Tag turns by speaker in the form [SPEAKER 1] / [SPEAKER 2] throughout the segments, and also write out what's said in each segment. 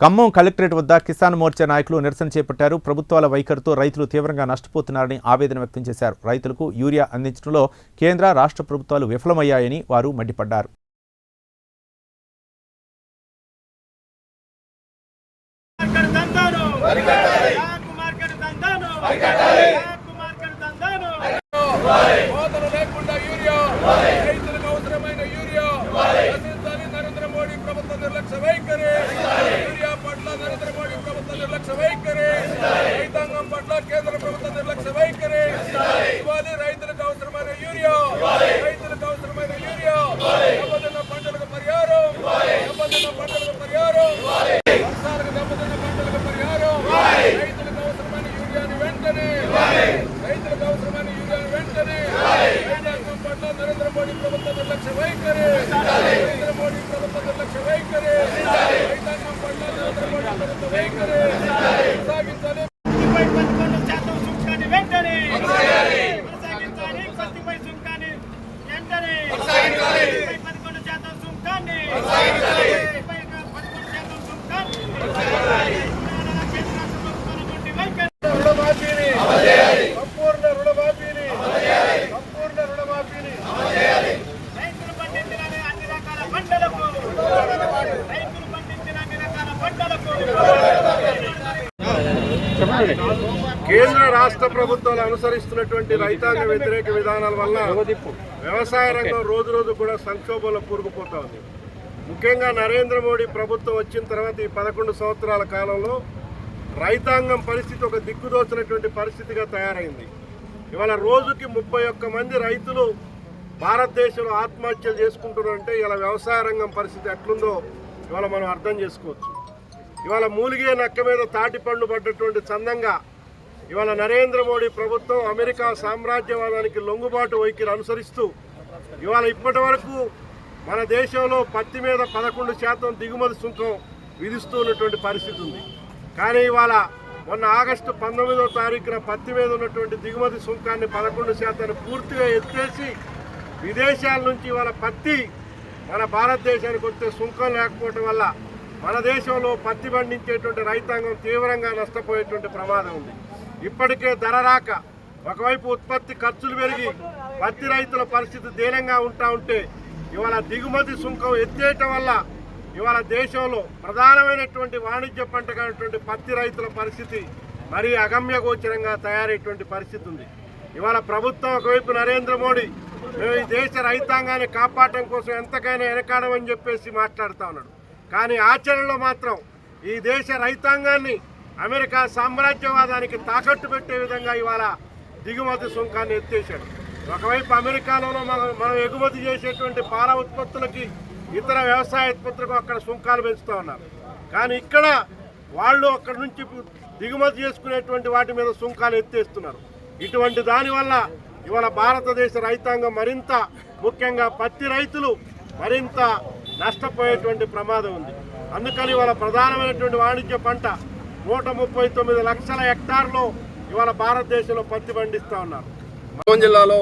[SPEAKER 1] Khammam collectorate వద్ద కిసాన్ మోర్చా నాయకులు నిరసన చేపట్టారు. ప్రభుత్వాల వైఖరితో రైతులు తీవ్రంగా నష్టపోతున్నారని ఆవేదన వ్యక్తం చేశారు. రైతులకు యూరియా అందించడంలో కేంద్ర రాష్ట్ర ప్రభుత్వాలు విఫలమయ్యాయని వారు మండిపడ్డారు.
[SPEAKER 2] మార్కెట్ దందాను బ్లాక్ మార్కెట్ దందాను బ్లాక్ మార్కెట్ దందాను
[SPEAKER 3] కోతలు లేకుండా యూరియా రైతులకు అవసరమైన యూరియా రచించాలి నరేంద్ర మోడీ ప్రభుత్వ నిర్లక్ష్య వైఖరి యూరియా పట్ల నరేంద్ర మోడీ ప్రభుత్వ నిర్లక్ష్య వైఖరి రైతాంగం పట్ల కేంద్ర ప్రభుత్వ నిర్లక్ష్య వైఖరి ఇవ్వాలి రైతులకు అవసరమైన యూరియా రైతులకు అవసరమైన యూరియా దెబ్బతిన్న పంటలకు పరిహారం దెబ్బతిన్న పంటలకు పరిహారం వర్షాలకు దెబ్బతిన్న పంటలకు పరిహారం రైతులకు అవసరమైన యూరియాని వెంటనే రైతులకు అవసరమైన యూరియాని వెంటనే రైతాంగం పట్ల నరేంద్ర మోడీ ప్రభుత్వ నిర్లక్ష్య వైఖరి నరేంద్ర మోడీ ప్రభుత్వ నిర్లక్ష్య వైఖరి రైతాంగం పట్ల నరేంద్ర మోడీ ప్రభుత్వ వైఖరి కొనసాగించాలి
[SPEAKER 2] పత్తిపై పదకొండు శాతం సుంకాన్ని వెంటనే కొనసాగించాలి పత్తిపై సుంకాన్ని వెంటనే పదకొండు శాతం సుంకాన్ని పదకొండు శాతం సుంకాన్ని వైఖరి
[SPEAKER 3] కేంద్ర రాష్ట్ర ప్రభుత్వాలు అనుసరిస్తున్నటువంటి రైతాంగ వ్యతిరేక విధానాల వల్ల వ్యవసాయ రంగం రోజు రోజు కూడా సంక్షోభంలో కూరుకుపోతా ఉంది. ముఖ్యంగా నరేంద్ర మోడీ ప్రభుత్వం వచ్చిన తర్వాత ఈ పదకొండు సంవత్సరాల కాలంలో రైతాంగం పరిస్థితి ఒక దిక్కుదోచినటువంటి పరిస్థితిగా తయారైంది. ఇవాళ రోజుకి ముప్పై ఒక్క మంది రైతులు భారతదేశంలో ఆత్మహత్యలు చేసుకుంటున్నారంటే ఇలా వ్యవసాయ రంగం పరిస్థితి ఎట్లుందో ఇవాళ మనం అర్థం చేసుకోవచ్చు. ఇవాళ మూలిగే నక్క మీద తాటి పండు పడ్డటువంటి చందంగా ఇవాళ నరేంద్ర మోడీ ప్రభుత్వం అమెరికా సామ్రాజ్యవాదానికి లొంగుబాటు వైఖరి అనుసరిస్తూ ఇవాళ ఇప్పటి వరకు మన దేశంలో పత్తి మీద పదకొండు శాతం దిగుమతి సుంకం విధిస్తూ ఉన్నటువంటి పరిస్థితి ఉంది. కానీ ఇవాళ మొన్న ఆగస్టు పంతొమ్మిదో తారీఖున పత్తి మీద ఉన్నటువంటి దిగుమతి సుంకాన్ని పదకొండు శాతాన్ని పూర్తిగా ఎత్తేసి విదేశాల నుంచి ఇవాళ పత్తి మన భారతదేశానికి వస్తే సుంకం లేకపోవటం వల్ల మన దేశంలో పత్తి పండించేటువంటి రైతాంగం తీవ్రంగా నష్టపోయేటువంటి ప్రమాదం ఉంది. ఇప్పటికే ధర రాక ఒకవైపు ఉత్పత్తి ఖర్చులు పెరిగి పత్తి రైతుల పరిస్థితి దీనంగా ఉంటా ఉంటే ఇవాళ దిగుమతి సుంకం ఎత్తేయటం వల్ల ఇవాళ దేశంలో ప్రధానమైనటువంటి వాణిజ్య పంటగానటువంటి పత్తి రైతుల పరిస్థితి మరీ అగమ్యగోచరంగా తయారయ్యేటువంటి పరిస్థితి ఉంది. ఇవాళ ప్రభుత్వం ఒకవైపు నరేంద్ర మోడీ మేము ఈ దేశ రైతాంగాన్ని కాపాడటం కోసం ఎంతకైనా వెనకాడమని చెప్పేసి మాట్లాడుతా ఉన్నాడు. కానీ ఆచరణలో మాత్రం ఈ దేశ రైతాంగాన్ని అమెరికా సామ్రాజ్యవాదానికి తాకట్టు పెట్టే విధంగా ఇవాళ దిగుమతి సుంకాన్ని ఎత్తేసాడు ఒకవైపు అమెరికాలోనూ మనం మనం ఎగుమతి చేసేటువంటి పాల ఉత్పత్తులకి ఇతర వ్యవసాయ ఉత్పత్తులకు అక్కడ సుంకాలు పెంచుతూ ఉన్నారు. కానీ ఇక్కడ వాళ్ళు అక్కడ నుంచి దిగుమతి చేసుకునేటువంటి వాటి మీద సుంకాలు ఎత్తేస్తున్నారు. ఇటువంటి దానివల్ల ఇవాళ భారతదేశ రైతాంగం మరింత ముఖ్యంగా పత్తి రైతులు మరింత నష్టపోయేటువంటి ప్రమాదం ఉంది. అందుకని ఇవాళ ప్రధానమైనటువంటి వాణిజ్య పంట నూట ముప్పై తొమ్మిది లక్షల హెక్టార్లు ఇవాళ భారతదేశంలో పత్తి పండిస్తూ ఉన్నారు.
[SPEAKER 4] ఖమ్మం జిల్లాలో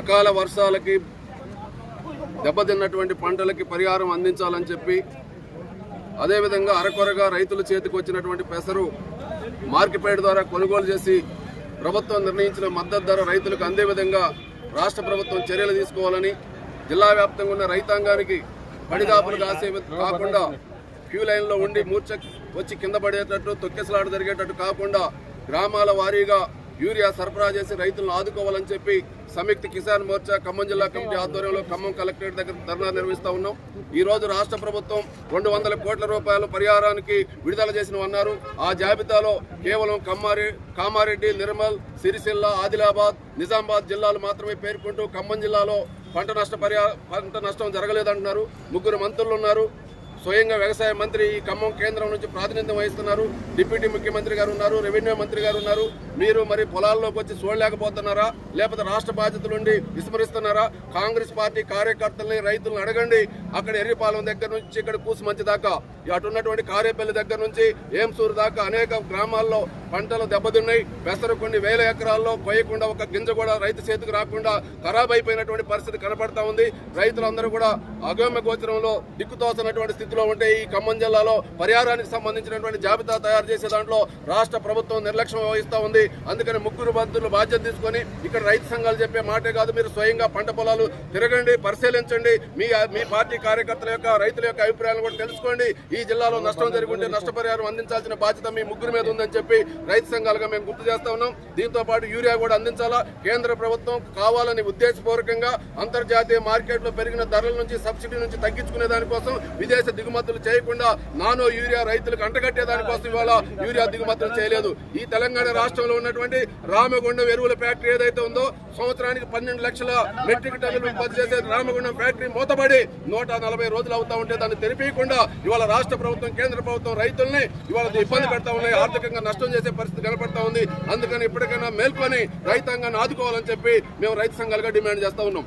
[SPEAKER 4] అకాల వర్షాలకి దెబ్బతిన్నటువంటి పంటలకి పరిహారం అందించాలని చెప్పి అదేవిధంగా అరకొరగా రైతుల చేతికి వచ్చినటువంటి పెసరు మార్కెట్ ద్వారా కొనుగోలు చేసి ప్రభుత్వం నిర్ణయించిన మద్దతు ధర రైతులకు అందే విధంగా రాష్ట్ర ప్రభుత్వం చర్యలు తీసుకోవాలని జిల్లా వ్యాప్తంగా ఉన్న రైతాంగానికి పడిగాపులు కాసే కాకుండా క్యూ లైన్లో ఉండి మూర్ఛ వచ్చి కింద పడేటట్టు తొక్కెసలాట జరిగేటట్టు కాకుండా గ్రామాల వారీగా యూరియా సరఫరా చేసి రైతులను ఆదుకోవాలని చెప్పి సంయుక్త కిసాన్ మోర్చా ఖమ్మం జిల్లా కమిటీ ఆధ్వర్యంలో ఖమ్మం కలెక్టరేట్ దగ్గర ధర్నా నిర్వహిస్తా ఉన్నాం. ఈ రోజు రాష్ట్ర ప్రభుత్వం రెండు వందల కోట్ల రూపాయల పరిహారానికి విడుదల చేసిన అన్నారు. ఆ జాబితాలో కేవలం కమ్మారి కామారెడ్డి నిర్మల్ సిరిసిల్ల ఆదిలాబాద్ నిజామాబాద్ జిల్లాలు మాత్రమే పేర్కొంటూ ఖమ్మం జిల్లాలో పంట నష్ట పంట నష్టం జరగలేదంటున్నారు. ముగ్గురు మంత్రులు ఉన్నారు. స్వయంగా వ్యవసాయ మంత్రి ఈ ఖమ్మం కేంద్రం నుంచి ప్రాతినిధ్యం వహిస్తున్నారు. డిప్యూటీ ముఖ్యమంత్రి గారు ఉన్నారు రెవెన్యూ మంత్రి గారు ఉన్నారు. మీరు మరి పొలాల్లోకి వచ్చి చూడలేకపోతున్నారా? లేకపోతే రాష్ట్ర బాధ్యతల నుండి విస్మరిస్తున్నారా? కాంగ్రెస్ పార్టీ కార్యకర్తల్ని రైతులను అడగండి. అక్కడ ఎర్రిపాలెం దగ్గర నుంచి ఇక్కడ కూసుమంచి దాకా అటున్నటువంటి కారేపల్లి దగ్గర నుంచి ఏంసూరు దాకా అనేక గ్రామాల్లో పంటలు దెబ్బతిన్నాయి. పెసరు కొన్ని వేల ఎకరాల్లో కొయ్యకుండా ఒక గింజ కూడా రైతు చేతికి రాకుండా ఖరాబ్ అయిపోయినటువంటి పరిస్థితి కనపడతా ఉంది. రైతులందరూ కూడా అగమ్య గోచరంలో దిక్కుతోసినటువంటి స్థితి పరిస్థితిలో ఉంటే ఈ ఖమ్మం జిల్లాలో పరిహారానికి సంబంధించినటువంటి జాబితా తయారు చేసే దాంట్లో రాష్ట్ర ప్రభుత్వం నిర్లక్ష్యం వహిస్తూ ఉంది. అందుకని ముగ్గురు బంధువులు బాధ్యత తీసుకొని ఇక్కడ రైతు సంఘాలు చెప్పే మాటే కాదు మీరు స్వయంగా పంట పొలాలు తిరగండి పరిశీలించండి. మీ మీ పార్టీ కార్యకర్తల యొక్క రైతుల యొక్క అభిప్రాయాలు కూడా తెలుసుకోండి. ఈ జిల్లాలో నష్టం జరుగుంటే నష్టపరిహారం అందించాల్సిన బాధ్యత మీ ముగ్గురు మీద ఉందని చెప్పి రైతు సంఘాలుగా మేము గుర్తు చేస్తా ఉన్నాం. దీంతో పాటు యూరియా కూడా అందించాలా? కేంద్ర ప్రభుత్వం కావాలని ఉద్దేశపూర్వకంగా అంతర్జాతీయ మార్కెట్లో పెరిగిన ధరల నుంచి సబ్సిడీ నుంచి తగ్గించుకునే దానికోసం విదేశ దిగుమతులు చేయకుండా నానో యూరియా రైతులకు అంటగట్టే దానికోసం ఇవాళ యూరియా దిగుమతులు చేయలేదు. ఈ తెలంగాణ రాష్ట్రంలో ఉన్నటువంటి రామగుండం ఎరువుల ఫ్యాక్టరీ ఏదైతే ఉందో సంవత్సరానికి పన్నెండు లక్షల మెట్రిక్ టన్నులు ఉత్పత్తి చేసే రామగుండం ఫ్యాక్టరీ మూతపడి నూట నలభై రోజులు అవుతా ఉంటే దాన్ని తెరిపీయకుండా ఇవాళ రాష్ట్ర ప్రభుత్వం కేంద్ర ప్రభుత్వం రైతుల్ని ఇవాళ ఇబ్బంది పెడతా ఉన్నాయి. ఆర్థికంగా నష్టం చేసే పరిస్థితి కనపడతా ఉంది. అందుకని ఇప్పటికైనా మేల్కొని రైతాంగాన్ని ఆదుకోవాలని చెప్పి మేము రైతు సంఘాలుగా డిమాండ్ చేస్తా ఉన్నాం.